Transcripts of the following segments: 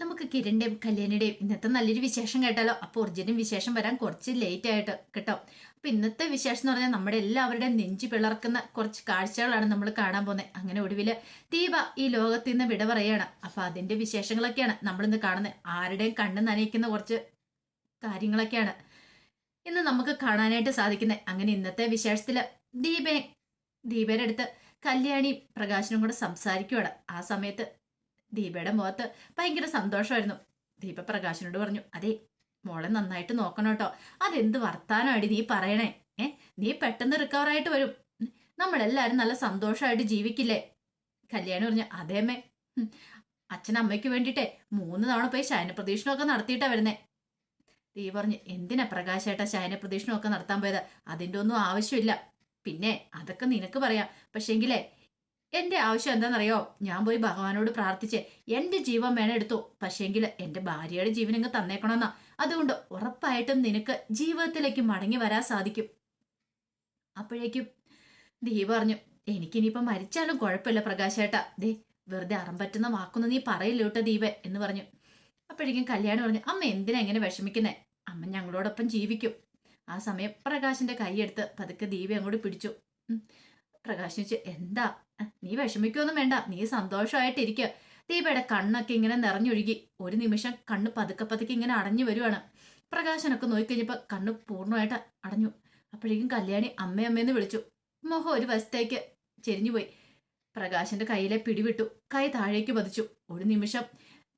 നമുക്ക് കിരണിന്റെയും കല്യാണിയുടെയും ഇന്നത്തെ നല്ലൊരു വിശേഷം കേട്ടാലോ? അപ്പൊ ഒറിജിനും വിശേഷം വരാൻ കുറച്ച് ലേറ്റ് ആയിട്ട് കേട്ടോ. അപ്പൊ ഇന്നത്തെ വിശേഷം എന്ന് പറഞ്ഞാൽ നമ്മുടെ എല്ലാവരുടെയും നെഞ്ചു പിളർക്കുന്ന കുറച്ച് കാഴ്ചകളാണ് നമ്മൾ കാണാൻ പോകുന്നത് അങ്ങനെ ഒടുവിൽ ദീപ ഈ ലോകത്തിൽ നിന്ന് വിട പറയാണ്. അപ്പൊ അതിന്റെ വിശേഷങ്ങളൊക്കെയാണ് നമ്മളിന്ന് കാണുന്നത് ആരുടെയും കണ്ണ് നനയിക്കുന്ന കുറച്ച് കാര്യങ്ങളൊക്കെയാണ് ഇന്ന് നമുക്ക് കാണാനായിട്ട് സാധിക്കുന്നത് അങ്ങനെ ഇന്നത്തെ വിശേഷത്തിൽ ദീപയെ ദീപയുടെ അടുത്ത് കല്യാണിയും പ്രകാശനും കൂടെ സംസാരിക്കുവാണ്. ആ സമയത്ത് ദീപയുടെ മുഖത്ത് ഭയങ്കര സന്തോഷമായിരുന്നു. ദീപ പ്രകാശനോട് പറഞ്ഞു അതെ മോളെ നന്നായിട്ട് നോക്കണം കേട്ടോ. അതെന്ത് വർത്താനമായിട്ട് നീ പറയണേ? ഏ നീ പെട്ടെന്ന് റിക്കവർ ആയിട്ട് വരും. നമ്മളെല്ലാരും നല്ല സന്തോഷമായിട്ട് ജീവിക്കില്ലേ? കല്യാണി പറഞ്ഞു അതേമേ അച്ഛനമ്മയ്ക്ക് വേണ്ടിയിട്ടേ മൂന്ന് തവണ പോയി ശയന പ്രദക്ഷിണമൊക്കെ നടത്തിയിട്ടാ വരുന്നേ. ദീ പറഞ്ഞു എന്തിനാ പ്രകാശേട്ടാ ശയന പ്രദക്ഷിണമൊക്കെ നടത്താൻ പോയത്? അതിന്റെ ഒന്നും ആവശ്യമില്ല. പിന്നെ അതൊക്കെ നിനക്ക് പറയാം. പക്ഷേങ്കിലേ എന്റെ ആവശ്യം എന്താണെന്നറിയോ? ഞാൻ പോയി ഭഗവാനോട് പ്രാർത്ഥിച്ച് എന്റെ ജീവൻ വേണം എടുത്തു. പക്ഷേങ്കിൽ എന്റെ ഭാര്യയുടെ ജീവൻ ഇങ്ങ് തന്നേക്കണമെന്നാ. അതുകൊണ്ട് ഉറപ്പായിട്ടും നിനക്ക് ജീവിതത്തിലേക്ക് മടങ്ങി വരാൻ സാധിക്കും. അപ്പോഴേക്കും ദീപ പറഞ്ഞു എനിക്കിനിയിപ്പം മരിച്ചാലും കുഴപ്പമില്ല പ്രകാശേട്ടാ. ദേ വെറുതെ അറം പറ്റുന്ന വാക്കൊന്നും നീ പറയില്ല കേട്ടോ ദീപ എന്ന് പറഞ്ഞു. അപ്പോഴേക്കും കല്യാണം പറഞ്ഞു അമ്മ എന്തിനാ എങ്ങനെ വിഷമിക്കുന്നേ? അമ്മ ഞങ്ങളോടൊപ്പം ജീവിക്കും. ആ സമയം പ്രകാശിന്റെ കൈയെടുത്ത് പതുക്കെ ദീപ അങ്ങോട്ട് പിടിച്ചു. ഉം. പ്രകാശ് ചോദിച്ചു എന്താ നീ വിഷമിക്കൊന്നും വേണ്ട. നീ സന്തോഷമായിട്ടിരിക്കുക ദീപയുടെ കണ്ണൊക്കെ ഇങ്ങനെ നിറഞ്ഞൊഴുകി. ഒരു നിമിഷം കണ്ണ് പതുക്കെ പതുക്കെ ഇങ്ങനെ അടഞ്ഞു വരുവാണ്. പ്രകാശനൊക്കെ നോക്കിക്കഴിഞ്ഞപ്പോൾ കണ്ണ് പൂർണമായിട്ട് അടഞ്ഞു. അപ്പോഴേക്കും കല്യാണി അമ്മയമ്മയെന്ന് വിളിച്ചു. മുഖം ഒരു വശത്തേക്ക്. ചെരിഞ്ഞുപോയി പ്രകാശന്റെ കയ്യിലെ പിടിവിട്ടു. കൈ താഴേക്ക് പതിച്ചു. ഒരു നിമിഷം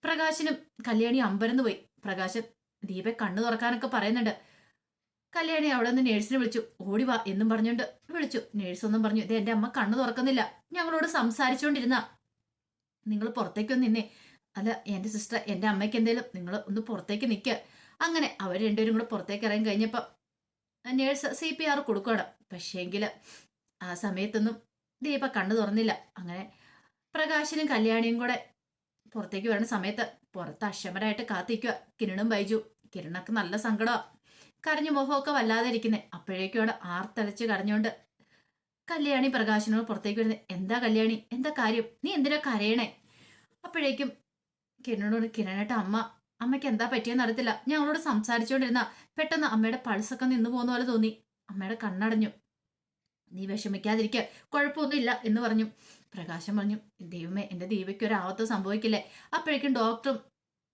പ്രകാശനും കല്യാണി അമ്പരന്ന് പോയി. പ്രകാശൻ ദീപെ കണ്ണു തുറക്കാനൊക്കെ പറയുന്നുണ്ട്. കല്യാണി അവിടെ നിന്ന് നേഴ്സിനെ വിളിച്ചു. ഓടി വാ എന്നും പറഞ്ഞുകൊണ്ട് വിളിച്ചു. നേഴ്സ് ഒന്നും പറഞ്ഞു ഇത് എന്റെ അമ്മ കണ്ണു തുറക്കുന്നില്ല. ഞങ്ങളോട് സംസാരിച്ചുകൊണ്ടിരുന്ന നിങ്ങൾ പുറത്തേക്കൊന്ന് നിന്നേ. അല്ല എന്റെ സിസ്റ്റർ എന്റെ അമ്മയ്ക്ക് എന്തേലും നിങ്ങൾ ഒന്ന് പുറത്തേക്ക് നിൽക്കുക അങ്ങനെ അവർ രണ്ടുപേരും കൂടെ പുറത്തേക്ക് ഇറങ്ങി കഴിഞ്ഞപ്പോൾ നേഴ്സ് സി പി ആർ കൊടുക്കണം പക്ഷേങ്കിൽ ആ സമയത്തൊന്നും ദീപ കണ്ണു തുറന്നില്ല. അങ്ങനെ പ്രകാശനും കല്യാണിയും കൂടെ പുറത്തേക്ക് വരുന്ന സമയത്ത് പുറത്ത് അക്ഷമരായിട്ട് കാത്തിരിക്കുക കിരണും ബൈജു. കിരണൊക്കെ നല്ല സങ്കടമാണ് കരഞ്ഞു മുഖമൊക്കെ വല്ലാതെ ഇരിക്കുന്നത് അപ്പോഴേക്കുമാണ് ആർത്തലച്ച് കരഞ്ഞുകൊണ്ട് കല്യാണി പ്രകാശനോട് പുറത്തേക്ക് വരുന്നത് എന്താ കല്യാണി? എന്താ കാര്യം? നീ എന്തിനാ കരയണേ? അപ്പോഴേക്കും കിരണോട് കിരണേട്ട അമ്മ അമ്മയ്ക്ക് എന്താ പറ്റിയെന്ന് അറിയത്തില്ല. ഞാൻ അവളോട് സംസാരിച്ചുകൊണ്ടിരുന്ന പെട്ടെന്ന് അമ്മയുടെ പൾസൊക്കെ നിന്ന് പോകുന്ന പോലെ തോന്നി. അമ്മയുടെ കണ്ണടഞ്ഞു. നീ വിഷമിക്കാതിരിക്കുക കുഴപ്പമൊന്നുമില്ല എന്ന് പറഞ്ഞു. പ്രകാശം പറഞ്ഞു ദൈവമേ എന്റെ ദീപയ്ക്ക് ഒരു ആവത്ത് സംഭവിക്കില്ലേ? അപ്പോഴേക്കും ഡോക്ടറും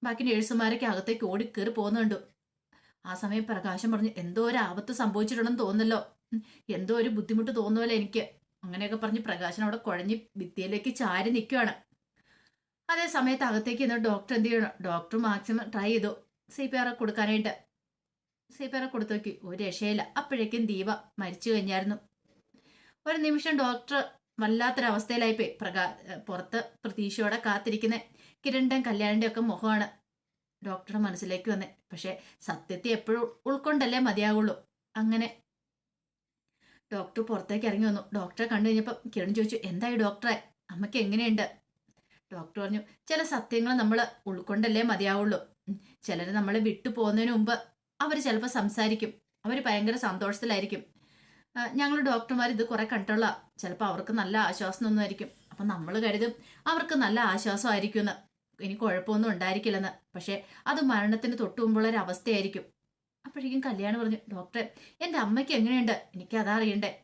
ബാക്കി നേഴ്സുമാരൊക്കെ അകത്തേക്ക് ഓടി പോകുന്നുണ്ട് ആ സമയം പ്രകാശം പറഞ്ഞു എന്തോ ഒരു ആപത്ത് സംഭവിച്ചിട്ടുണ്ടെന്ന് തോന്നല്ലോ എന്തോ ഒരു ബുദ്ധിമുട്ട് തോന്നുമല്ലോ എനിക്ക്. അങ്ങനെയൊക്കെ പറഞ്ഞ് പ്രകാശൻ അവിടെ കുഴഞ്ഞ് ഭിത്തിയിലേക്ക് ചാരി നിൽക്കുകയാണ് അതേ സമയത്ത് അകത്തേക്ക് ഇന്ന് ഡോക്ടർ എന്ത് ചെയ്യണം ഡോക്ടർ മാക്സിമം ട്രൈ ചെയ്തു. സി പി ആർ കൊടുക്കാനായിട്ട്. സി പി ആർ കൊടുത്തു നോക്കി ഒരു രക്ഷയില്ല. അപ്പോഴേക്കും ദീപ മരിച്ചു കഴിഞ്ഞായിരുന്നു. ഒരു നിമിഷം ഡോക്ടർ വല്ലാത്തൊരവസ്ഥയിലായിപ്പോയി. പ്രകാ പുറത്ത് പ്രതീക്ഷയോടെ കാത്തിരിക്കുന്ന. കിരണിന്റെയും കല്യാണിന്റെ ഒക്കെ മുഖമാണ്. ഡോക്ടറുടെ മനസ്സിലേക്ക് വന്നേ. പക്ഷെ സത്യത്തെ എപ്പോഴും ഉൾക്കൊണ്ടല്ലേ മതിയാകുള്ളൂ അങ്ങനെ ഡോക്ടർ പുറത്തേക്ക് ഇറങ്ങി വന്നു. ഡോക്ടറെ കണ്ടു കഴിഞ്ഞപ്പോൾ കിരൺ ചോദിച്ചു എന്തായി ഡോക്ടറെ? അമ്മയ്ക്ക് എങ്ങനെയുണ്ട്? ഡോക്ടർ പറഞ്ഞു ചില സത്യങ്ങൾ നമ്മൾ ഉൾക്കൊണ്ടല്ലേ മതിയാവുള്ളൂ. ചിലർ നമ്മളെ വിട്ടു പോകുന്നതിന് മുമ്പ് അവർ ചിലപ്പോൾ സംസാരിക്കും. അവർ ഭയങ്കര സന്തോഷത്തിലായിരിക്കും. ഞങ്ങൾ ഡോക്ടർമാർ ഇത് കുറെ കണ്ടുള്ള ചിലപ്പോൾ അവർക്ക് നല്ല ആശ്വാസം ഒന്നുമായിരിക്കും അപ്പം നമ്മൾ കരുതും അവർക്ക് നല്ല ആശ്വാസമായിരിക്കും എന്ന് ഇനി കുഴപ്പമൊന്നും ഉണ്ടായിരിക്കില്ലെന്ന്. പക്ഷേ അത് മരണത്തിന് തൊട്ടു മുമ്പുള്ള ഒരു അവസ്ഥയായിരിക്കും. അപ്പോഴേക്കും കല്യാണം പറഞ്ഞു ഡോക്ടറെ എന്റെ അമ്മയ്ക്ക് എങ്ങനെയുണ്ട്? എനിക്ക് അതാ അറിയണ്ടേ.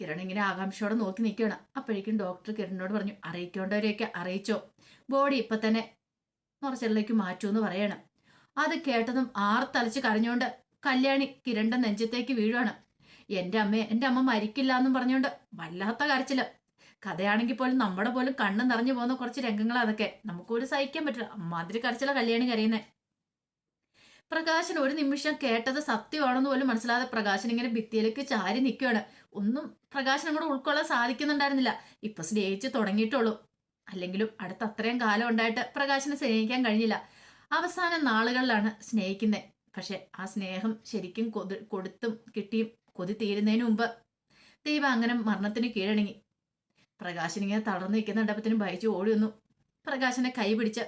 കിരൺ ഇങ്ങനെ ആകാംക്ഷയോടെ നോക്കി നിൽക്കുകയാണ്. അപ്പോഴേക്കും ഡോക്ടർ കിരണിനോട് പറഞ്ഞു അറിയിക്കേണ്ടവരെയൊക്കെ അറിയിച്ചോ? ബോഡി ഇപ്പൊ തന്നെ നുറച്ചലിലേക്ക് മാറ്റൂ എന്ന് പറയണം. അത് കേട്ടതും ആർത്തലച്ച് കരഞ്ഞുകൊണ്ട് കല്യാണി കിരണിന്റെ നെഞ്ചത്തേക്ക് വീഴുവാണ്. എന്റെ അമ്മയെ എന്റെ അമ്മ മരിക്കില്ല എന്നും പറഞ്ഞുകൊണ്ട് വല്ലാത്ത കരച്ചിൽ. കഥയാണെങ്കിൽ പോലും നമ്മുടെ പോലും കണ്ണ് നിറഞ്ഞു പോകുന്ന കുറച്ച് രംഗങ്ങൾ അതൊക്കെ. നമുക്കൊരു സഹിക്കാൻ പറ്റില്ല. അമ്മാതിരി കരച്ചില കല്യാണി കരയുന്നേ പ്രകാശൻ ഒരു നിമിഷം കേട്ടത് സത്യമാണെന്ന് പോലും മനസ്സിലാതെ പ്രകാശൻ ഇങ്ങനെ ഭിത്തിയിലേക്ക് ചാരി നിൽക്കുകയാണ് ഒന്നും പ്രകാശൻ അങ്ങോട്ട് ഉൾക്കൊള്ളാൻ സാധിക്കുന്നുണ്ടായിരുന്നില്ല. ഇപ്പൊ സ്നേഹിച്ച് തുടങ്ങിയിട്ടുള്ളൂ. അല്ലെങ്കിലും അടുത്ത അത്രയും കാലം ഉണ്ടായിട്ട് പ്രകാശനെ സ്നേഹിക്കാൻ കഴിഞ്ഞില്ല. അവസാന നാളുകളിലാണ് സ്നേഹിക്കുന്നത് പക്ഷെ ആ സ്നേഹം ശരിക്കും കൊതു കൊടുത്തും കിട്ടിയും കൊതി തീരുന്നതിന് മുമ്പ് ദൈവം അങ്ങനെ മരണത്തിന് കീഴടങ്ങി. പ്രകാശൻ ഇങ്ങനെ തളർന്നു നിൽക്കുന്നുണ്ടപ്പത്തിനും ഭയച്ചു ഓടി വന്നു. പ്രകാശനെ കൈ പിടിച്ച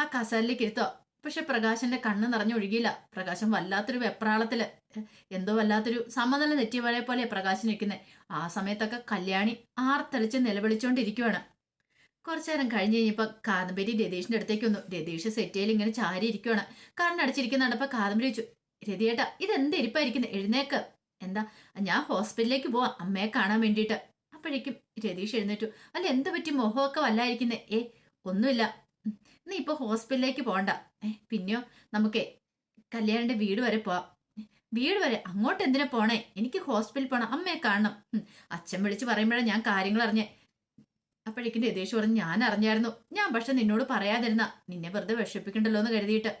ആ കസാലിലേക്ക് ഇരുത്തോ പക്ഷെ പ്രകാശന്റെ കണ്ണ് നിറഞ്ഞൊഴുകിയില്ല. പ്രകാശം വല്ലാത്തൊരു വെപ്രാളത്തിൽ എന്തോ വല്ലാത്തൊരു സമനില നെറ്റിവരെ പോലെ പ്രകാശൻ നിൽക്കുന്നത് ആ സമയത്തൊക്കെ കല്യാണി ആർത്തളിച്ച് നിലവിളിച്ചോണ്ടിരിക്കുവാണ്. കുറച്ചു നേരം കഴിഞ്ഞ് കഴിഞ്ഞപ്പോൾ കാദംബരി രതീഷിന്റെ അടുത്തേക്ക് വന്നു. രതീഷ് സെറ്റയിൽ ഇങ്ങനെ ചാരി ഇരിക്കുവാണ്. കണ്ണടച്ചിരിക്കുന്നുണ്ടപ്പോ കാദംബരി ചോദിച്ചു രതിയേട്ടാ ഇതെന്ത് ഇരിപ്പായിരിക്കുന്നത് എഴുന്നേക്ക്. എന്താ ഞാൻ ഹോസ്പിറ്റലിലേക്ക് പോവാം. അമ്മയെ കാണാൻ വേണ്ടിയിട്ട്. അപ്പോഴേക്കും രതീഷ് എഴുന്നേറ്റു. അല്ല എന്ത് പറ്റി? മുഖമൊക്കെ വല്ലായിരിക്കുന്നേ. ഏ ഒന്നുമില്ല. നീ ഇപ്പൊ ഹോസ്പിറ്റലിലേക്ക് പോണ്ട. ഏ പിന്നെയോ? നമുക്കേ കല്യാണിന്റെ വീട് വരെ പോവാം. വീട് വരെ അങ്ങോട്ട് എന്തിനാ പോണേ? എനിക്ക് ഹോസ്പിറ്റലിൽ പോണം. അമ്മയെ കാണണം. അച്ഛൻ വിളിച്ച് പറയുമ്പോഴാണ് ഞാൻ കാര്യങ്ങൾ അറിഞ്ഞേ. അപ്പോഴേക്കും രതീഷ് പറഞ്ഞു ഞാൻ അറിഞ്ഞായിരുന്നു. ഞാൻ പക്ഷെ നിന്നോട് പറയാതിരുന്ന. നിന്നെ വെറുതെ വിഷമിപ്പിക്കണ്ടല്ലോ എന്ന് കരുതിയിട്ട്.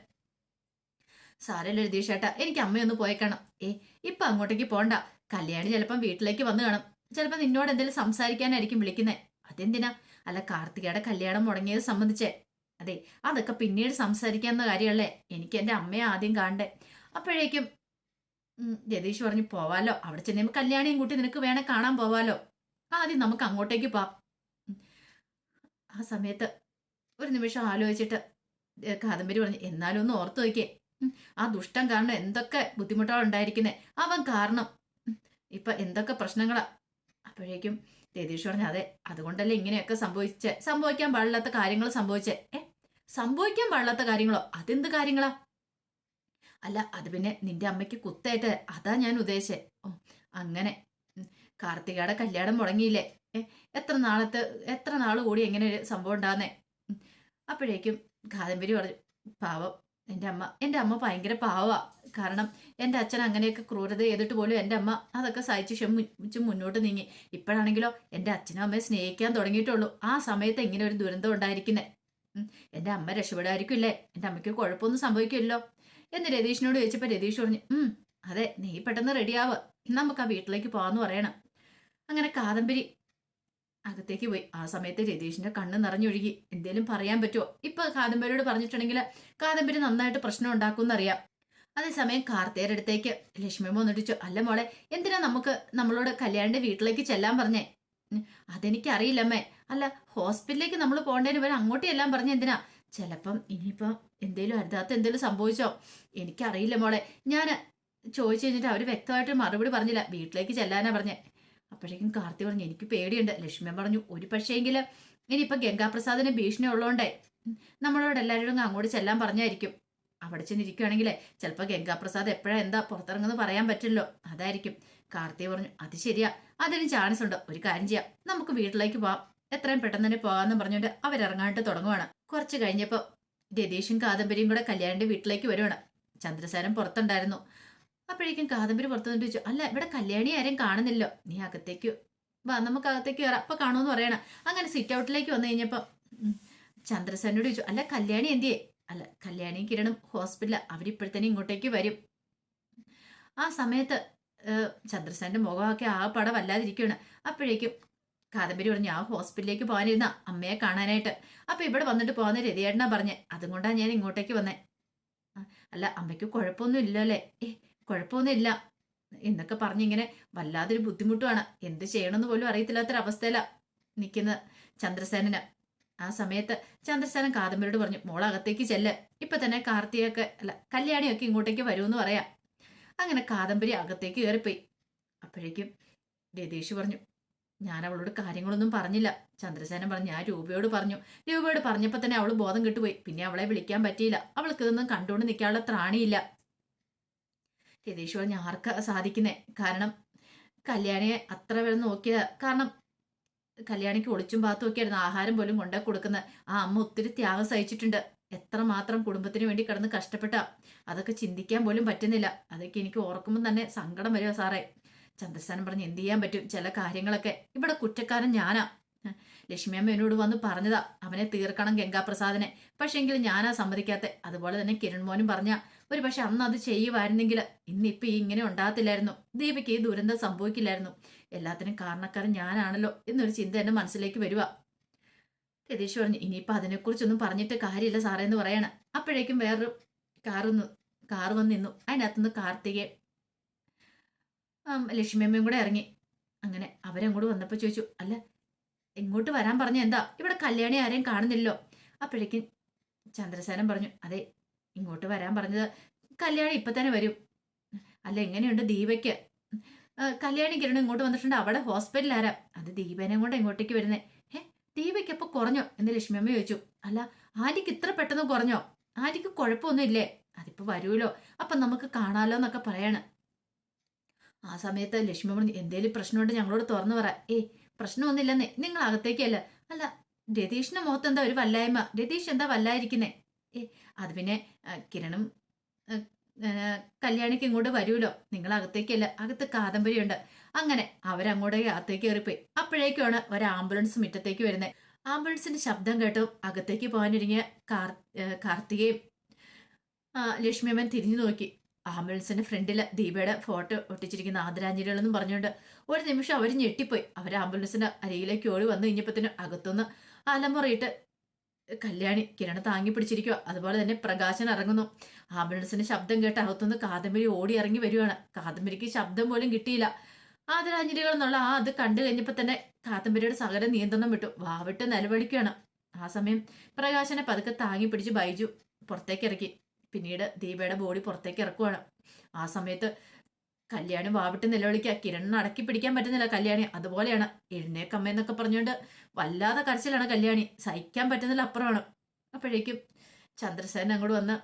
സാരല്ല രതീഷ് ഏട്ടാ എനിക്ക് അമ്മയൊന്ന് പോയേക്കണം ഏ ഇപ്പൊ അങ്ങോട്ടേക്ക് പോണ്ട. കല്യാണി ചിലപ്പം വീട്ടിലേക്ക് വന്നു കാണും. ചിലപ്പോൾ നിന്നോട് എന്തെങ്കിലും സംസാരിക്കാനായിരിക്കും വിളിക്കുന്നത് അതെന്തിനാ? അല്ല കാർത്തികയുടെ കല്യാണം മുടങ്ങിയത് സംബന്ധിച്ചേ. അതെ അതൊക്കെ പിന്നീട് സംസാരിക്കാവുന്ന കാര്യമല്ലേ? എനിക്ക് എന്റെ അമ്മയെ ആദ്യം കാണണ്ടേ? അപ്പോഴേക്കും രതീഷ് പറഞ്ഞു പോവാലോ. അവിടെ ചെന്നുമ്പോൾ കല്യാണിയും കൂട്ടി നിനക്ക് വേണേ കാണാൻ പോവാലോ. ആദ്യം നമുക്ക് അങ്ങോട്ടേക്ക് പോവാം. ആ സമയത്ത് ഒരു നിമിഷം ആലോചിച്ചിട്ട് കാദംബരി പറഞ്ഞു എന്നാലും ഒന്ന് ഓർത്തു നോക്കിയേ. ആ ദുഷ്ടം കാരണം എന്തൊക്കെ ബുദ്ധിമുട്ടുകൾ ഉണ്ടായിരിക്കുന്നേ? അവൻ കാരണം. ഇപ്പൊ എന്തൊക്കെ പ്രശ്നങ്ങളാ? അപ്പോഴേക്കും രതീഷ് പറഞ്ഞു അതെ അതുകൊണ്ടല്ലേ ഇങ്ങനെയൊക്കെ സംഭവിച്ച? സംഭവിക്കാൻ പാടില്ലാത്ത കാര്യങ്ങൾ സംഭവിച്ചേ? ഏ സംഭവിക്കാൻ പാടില്ലാത്ത കാര്യങ്ങളോ? അതെന്ത് കാര്യങ്ങളാ? അല്ല അത് പിന്നെ നിന്റെ അമ്മയ്ക്ക് കുത്തേറ്റ് അതാ ഞാൻ ഉദ്ദേശിച്ചേ. ഓ അങ്ങനെ. കാർത്തികയുടെ കല്യാണം മുടങ്ങിയില്ലേ? എത്ര നാളത്തെ എത്ര നാൾ കൂടി എങ്ങനെ സംഭവം ഉണ്ടാകുന്നേ അപ്പോഴേക്കും കാദംബരി പറഞ്ഞു പാവം എന്റെ അമ്മ എന്റെ അമ്മ ഭയങ്കര പാവാ. കാരണം എന്റെ അച്ഛൻ അങ്ങനെയൊക്കെ ക്രൂരത ചെയ്തിട്ട് പോലും എന്റെ അമ്മ അതൊക്കെ സഹിച്ച് ക്ഷമിച്ച് മുന്നോട്ട് നീങ്ങി. ഇപ്പോഴാണെങ്കിലോ എന്റെ അച്ഛനും അമ്മയെ സ്നേഹിക്കാൻ തുടങ്ങിയിട്ടുള്ളൂ. ആ സമയത്ത് എങ്ങനെ ഒരു ദുരന്തം ഉണ്ടായിരിക്കുന്നേ. എന്റെ അമ്മ രക്ഷപ്പെടായിരിക്കില്ലേ എന്റെ അമ്മയ്ക്ക് കുഴപ്പമൊന്നും സംഭവിക്കില്ലല്ലോ. എന്ന് രതീഷിനോട് ചോദിച്ചപ്പോൾ രതീഷ് പറഞ്ഞു അതെ നീ പെട്ടെന്ന് റെഡിയാവ് നമുക്ക് ആ വീട്ടിലേക്ക് പോകാമെന്ന് പറയണം. അങ്ങനെ കാദംബരി അകത്തേക്ക് പോയി. ആ സമയത്ത് രതീഷിന്റെ കണ്ണ് നിറഞ്ഞൊഴുകി. എന്തേലും പറയാൻ പറ്റുമോ ഇപ്പൊ കാദംബരിയോട് പറഞ്ഞിട്ടുണ്ടെങ്കിൽ കാദംബരി നന്നായിട്ട് പ്രശ്നം ഉണ്ടാക്കുമെന്നറിയാം. അതേസമയം കാർത്തിയുടെ അടുത്തേക്ക് ലക്ഷ്മി വന്നിട്ടിച്ചു അല്ല മോളെ എന്തിനാ നമുക്ക് നമ്മളോട് കല്യാണിന്റെ വീട്ടിലേക്ക് ചെല്ലാൻ പറഞ്ഞേ? അതെനിക്ക് അതെനിക്കറിയില്ലമ്മേ അല്ല ഹോസ്പിറ്റലിലേക്ക് നമ്മൾ പോകേണ്ടതിന് വരെ അങ്ങോട്ട് എല്ലാം പറഞ്ഞ എന്തിനാ? ചിലപ്പം ഇനിയിപ്പം എന്തേലും അരുതാത്ത എന്തേലും സംഭവിച്ചോ? എനിക്കറിയില്ല മോളെ. ഞാൻ ചോദിച്ചു കഴിഞ്ഞിട്ട് അവർ വ്യക്തമായിട്ട് മറുപടി പറഞ്ഞില്ല. വീട്ടിലേക്ക് ചെല്ലാനാ പറഞ്ഞേ. അപ്പോഴേക്കും കാർത്തി പറഞ്ഞു എനിക്ക് പേടിയുണ്ട് ലക്ഷ്മി പറഞ്ഞു. ഒരു പക്ഷേങ്കിൽ ഇനിയിപ്പോൾ ഗംഗാപ്രസാദിന് ഭീഷണി ഉള്ളതുകൊണ്ടേ നമ്മളോട് എല്ലാവരോടും അങ്ങോട്ട് ചെല്ലാൻ പറഞ്ഞായിരിക്കും. അവിടെ ചെന്നിരിക്കുകയാണെങ്കിലേ ചിലപ്പോൾ ഗംഗാപ്രസാദ് എപ്പോഴാ എന്താ പുറത്തിറങ്ങുന്നത് പറയാൻ പറ്റില്ലല്ലോ. അതായിരിക്കും. കാർത്തി പറഞ്ഞു അത് ശരിയാ അതിന് ചാൻസ് ഉണ്ട്. ഒരു കാര്യം ചെയ്യാം. നമുക്ക് വീട്ടിലേക്ക് പോവാം. എത്രയും പെട്ടെന്ന് തന്നെ പോകാമെന്ന് പറഞ്ഞുകൊണ്ട് അവരിറങ്ങാനായിട്ട് തുടങ്ങുവാണ്. കുറച്ച് കഴിഞ്ഞപ്പോൾ രതീഷും കാദംബരിയും കൂടെ കല്യാണിന്റെ വീട്ടിലേക്ക് വരുവാണ്. ചന്ദ്രസാരം പുറത്തുണ്ടായിരുന്നു. അപ്പോഴേക്കും കാദംബരി പുറത്തു നിന്നിട്ട് ചോദിച്ചു അല്ല ഇവിടെ കല്യാണി ആരെയും കാണുന്നില്ലോ? നീ അകത്തേക്ക് വാ നമുക്ക് അകത്തേക്ക് കയറാം. അപ്പൊ കാണുമെന്ന് പറയണം. അങ്ങനെ സിറ്റ് ഔട്ടിലേക്ക് വന്നു കഴിഞ്ഞപ്പോ ഉം, ചന്ദ്രസേനോട് ചോദിച്ചു അല്ല കല്യാണി എന്തിയേ? അല്ല കല്യാണിയും കിരണും ഹോസ്പിറ്റലിൽ അവരിപ്പോഴത്തേനും ഇങ്ങോട്ടേക്ക് വരും. ആ സമയത്ത് ഏഹ്, ചന്ദ്രസേന്റെ മുഖമൊക്കെ ആ പടം വല്ലാതിരിക്കുകയാണ് അപ്പോഴേക്കും കാദംബരി പറഞ്ഞു ആ ഹോസ്പിറ്റലിലേക്ക് പോകാനിരുന്ന അമ്മയെ കാണാനായിട്ട്. അപ്പൊ ഇവിടെ വന്നിട്ട് പോകുന്ന രതിയേട്ടനാ പറഞ്ഞേ. അതുകൊണ്ടാണ് ഞാൻ ഇങ്ങോട്ടേക്ക് വന്നേ. അല്ല അമ്മയ്ക്ക് കുഴപ്പമൊന്നും ഇല്ലല്ലേ? ഏ കുഴപ്പമൊന്നും ഇല്ല എന്നൊക്കെ പറഞ്ഞിങ്ങനെ വല്ലാതൊരു ബുദ്ധിമുട്ടുമാണ് എന്ത് ചെയ്യണമെന്ന് പോലും അറിയത്തില്ലാത്തൊരവസ്ഥയിലാ നിൽക്കുന്ന ചന്ദ്രസേനന്. ആ സമയത്ത് ചന്ദ്രസേനൻ കാദംബരിയോട് പറഞ്ഞു മോൾ അകത്തേക്ക് ചെല്ല്. ഇപ്പൊ തന്നെ കാർത്തിയൊക്കെ അല്ല കല്യാണിയൊക്കെ ഇങ്ങോട്ടേക്ക് വരുമെന്ന് പറയാം. അങ്ങനെ കാദംബരി അകത്തേക്ക് കയറിപ്പോയി. അപ്പോഴേക്കും രതീഷ് പറഞ്ഞു ഞാൻ അവളോട് കാര്യങ്ങളൊന്നും പറഞ്ഞില്ല. ചന്ദ്രസേനൻ പറഞ്ഞു ഞാൻ രൂപയോട് പറഞ്ഞു. രൂപയോട് പറഞ്ഞപ്പോൾ തന്നെ അവൾ ബോധം കിട്ടുപോയി. പിന്നെ അവളെ വിളിക്കാൻ പറ്റിയില്ല. അവൾക്ക് ഇതൊന്നും കണ്ടുകൊണ്ട് നിൽക്കാനുള്ള ത്രാണിയില്ല. രതീഷ് പറഞ്ഞു ആർക്കാ സാധിക്കുന്നേ? കാരണം കല്യാണിയെ അത്ര വരെ നോക്കിയതാ കാരണം കല്യാണിക്ക് ഒളിച്ചും പാത്തും ഒക്കെ ആയിരുന്നു. ആഹാരം പോലും കൊണ്ടേ കൊടുക്കുന്നത്. ആ അമ്മ ഒത്തിരി ത്യാഗം സഹിച്ചിട്ടുണ്ട്. എത്രമാത്രം കുടുംബത്തിന് വേണ്ടി കിടന്ന് കഷ്ടപ്പെട്ട അതൊക്കെ ചിന്തിക്കാൻ പോലും പറ്റുന്നില്ല. അതൊക്കെ എനിക്ക് ഓർക്കുമ്പോൾ തന്നെ സങ്കടം വരുമോ സാറേ. ചന്ദ്രസ്ഥാനം പറഞ്ഞ് എന്ത് ചെയ്യാൻ പറ്റും? ചില കാര്യങ്ങളൊക്കെ. ഇവിടെ കുറ്റക്കാരൻ ഞാനാ. ലക്ഷ്മി അമ്മ എന്നോട് വന്ന് പറഞ്ഞതാ അവനെ തീർക്കണം ഗംഗാപ്രസാദിനെ. പക്ഷെങ്കിൽ ഞാനാ സമ്മതിക്കാത്ത അതുപോലെ തന്നെ കിരൺ മോനും പറഞ്ഞ ഒരു പക്ഷെ അന്ന് അത് ചെയ്യുമായിരുന്നെങ്കിൽ ഇന്നിപ്പോ ഇങ്ങനെ ഉണ്ടാകത്തില്ലായിരുന്നു. ദീപയ്ക്ക് ഈ ദുരന്തം സംഭവിക്കില്ലായിരുന്നു. എല്ലാത്തിനും കാരണക്കാരൻ ഞാനാണല്ലോ എന്നൊരു ചിന്ത എന്റെ മനസ്സിലേക്ക് വരുക രതീഷ് പറഞ്ഞു ഇനിയിപ്പോ അതിനെക്കുറിച്ചൊന്നും പറഞ്ഞിട്ട് കാര്യമില്ല സാറേ എന്ന് പറയണം. അപ്പോഴേക്കും വേറൊരു കാറൊന്ന് കാർ വന്ന് നിന്നു. അതിനകത്തുനിന്ന് ലക്ഷ്മി ലക്ഷ്മിയമ്മയും കൂടെ ഇറങ്ങി. അങ്ങനെ അവരങ്ങോട്ട് വന്നപ്പോൾ ചോദിച്ചു അല്ല ഇങ്ങോട്ട് വരാൻ പറഞ്ഞ എന്താ? ഇവിടെ കല്യാണി ആരെയും കാണുന്നില്ലോ അപ്പോഴേക്കും ചന്ദ്രസേനൻ പറഞ്ഞു അതെ ഇങ്ങോട്ട് വരാൻ പറഞ്ഞത് കല്യാണി ഇപ്പൊ തന്നെ വരും. അല്ല എങ്ങനെയുണ്ട് ദീപയ്ക്ക്? കല്യാണി കിരണം ഇങ്ങോട്ട് വന്നിട്ടുണ്ട്. അവിടെ ഹോസ്പിറ്റലിൽ ആരാ? അത് ദീപനെ കൊണ്ട് ഇങ്ങോട്ടേക്ക് വരുന്നേ? ഏ ദീപയ്ക്ക് എപ്പോ കുറഞ്ഞോ? എന്ന് ലക്ഷ്മിയമ്മ ചോദിച്ചു. അല്ല ആര്യക്ക് ഇത്ര പെട്ടെന്ന് കുറഞ്ഞോ? ആര്യക്ക് കുഴപ്പമൊന്നും ഇല്ലേ അതിപ്പോ വരൂലോ അപ്പൊ നമുക്ക് കാണാലോ എന്നൊക്കെ പറയാണ്. ആ സമയത്ത് ലക്ഷ്മി പറഞ്ഞു എന്തേലും പ്രശ്നമുണ്ട് ഞങ്ങളോട് തുറന്നു പറ. ഏ പ്രശ്നമൊന്നുമില്ലെന്നേ. നിങ്ങൾ അകത്തേക്കല്ല അല്ല രതീഷിന്റെ മുഖത്ത് എന്താ ഒരു വല്ലായ്മ? രതീഷ് എന്താ വല്ലായിരിക്കുന്നേ? ഏ അത് പിന്നെ കിരണും കല്യാണിക്ക് ഇങ്ങോട്ട് വരൂലോ നിങ്ങൾ അകത്തേക്കല്ല അകത്ത് കാദംബരിയുണ്ട്. അങ്ങനെ അവരങ്ങോട്ടേക്ക് അകത്തേക്ക് കയറിപ്പോയി. അപ്പോഴേക്കുമാണ് ഒരു ആംബുലൻസ് മുറ്റത്തേക്ക് വരുന്നത് ആംബുലൻസിന്റെ ശബ്ദം കേട്ടു അകത്തേക്ക് പോകാനിരിങ്ങിയ കാർ കാർത്തികയും ലക്ഷ്മിയമ്മൻ തിരിഞ്ഞു നോക്കി. ആംബുലൻസിന്റെ ഫ്രണ്ടിൽ ദീപയുടെ ഫോട്ടോ ഒട്ടിച്ചിരിക്കുന്ന ആദരാഞ്ജലികളെന്നും പറഞ്ഞുകൊണ്ട് ഒരു നിമിഷം അവർ ഞെട്ടിപ്പോയി. അവർ ആംബുലൻസിന്റെ അരികിലേക്ക് ഓടി വന്നു. കഴിഞ്ഞപ്പത്തിന് അകത്തുനിന്ന് അലമുറയിട്ട് കല്യാണി കിരണ താങ്ങി പിടിച്ചിരിക്കുക അതുപോലെ തന്നെ പ്രകാശൻ ഇറങ്ങുന്നു. ആംബുലൻസിന്റെ ശബ്ദം കേട്ട് അകത്തുനിന്ന് കാദംബരി ഓടി ഇറങ്ങി വരുവാണ്. കാദംബരിക്ക് ശബ്ദം പോലും കിട്ടിയില്ല. ആദരാഞ്ജലികൾ എന്നുള്ള ആ അത് കണ്ടു കഴിഞ്ഞപ്പോൾ തന്നെ കാദംബരിയുടെ സകല നിയന്ത്രണം വിട്ടു. വാവിട്ട് നിലവിളിക്കുകയാണ്. ആ സമയം പ്രകാശനെ പതുക്കെ താങ്ങി പിടിച്ച് ബൈജു പുറത്തേക്ക് ഇറക്കി. പിന്നീട് ദീപയുടെ ബോഡി പുറത്തേക്ക് ഇറക്കുവാണ്. ആ സമയത്ത് കല്യാണി വാവിട്ട് നിലവിളിക്കുക കിരണിന് അടക്കി പിടിക്കാൻ പറ്റുന്നില്ല കല്യാണി. അതുപോലെയാണ് എഴുന്നേക്കമ്മ എന്നൊക്കെ പറഞ്ഞുകൊണ്ട് വല്ലാതെ കരച്ചിലാണ് കല്യാണി. സഹിക്കാൻ പറ്റുന്നില്ല അപ്പുറമാണ്. അപ്പോഴേക്കും ചന്ദ്രസേന അങ്ങോട്ട് വന്ന്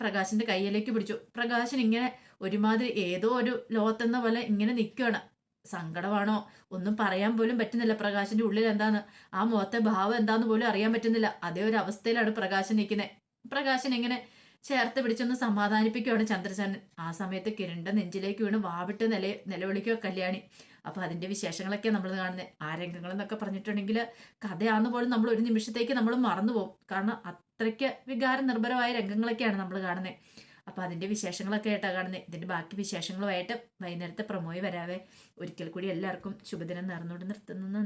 പ്രകാശിന്റെ കയ്യിലേക്ക് പിടിച്ചു. പ്രകാശൻ ഇങ്ങനെ ഒരുമാതിരി ഏതോ ഒരു ലോകത്തെന്ന പോലെ ഇങ്ങനെ നിൽക്കുകയാണ് സങ്കടമാണോ? ഒന്നും പറയാൻ പോലും പറ്റുന്നില്ല. പ്രകാശിന്റെ ഉള്ളിൽ എന്താണ് ആ മുഖത്തെ ഭാവം എന്താന്ന് പോലും അറിയാൻ പറ്റുന്നില്ല. അതേ ഒരു അവസ്ഥയിലാണ് പ്രകാശൻ നിൽക്കുന്നത് പ്രകാശൻ ഇങ്ങനെ ചേർത്ത് പിടിച്ചൊന്ന് സമാധാനിപ്പിക്കുകയാണ് ചന്ദ്രസേനൻ ആ സമയത്ത് കിരണ്ട നെഞ്ചിലേക്ക് വീണ് വാവിട്ട് നില നിലവിളിക്കുക കല്യാണി. അപ്പൊ അതിന്റെ വിശേഷങ്ങളൊക്കെ നമ്മൾ കാണുന്നത് ആ രംഗങ്ങൾ എന്നൊക്കെ പറഞ്ഞിട്ടുണ്ടെങ്കിൽ കഥയാന്ന് പോലും നമ്മൾ ഒരു നിമിഷത്തേക്ക് നമ്മൾ മറന്നുപോകും കാരണം അത്രയ്ക്ക് വികാര നിർഭരമായ രംഗങ്ങളൊക്കെയാണ് നമ്മൾ കാണുന്നത് അപ്പൊ അതിന്റെ വിശേഷങ്ങളൊക്കെ ആയിട്ടാണ് കാണുന്നത് ഇതിന്റെ ബാക്കി വിശേഷങ്ങളുമായിട്ട് വൈകുന്നേരത്തെ പ്രമോയി വരാവേ. ഒരിക്കൽ കൂടി എല്ലാവർക്കും ശുഭദിനം നേർന്നുകൊണ്ട് നിർത്തുന്നു.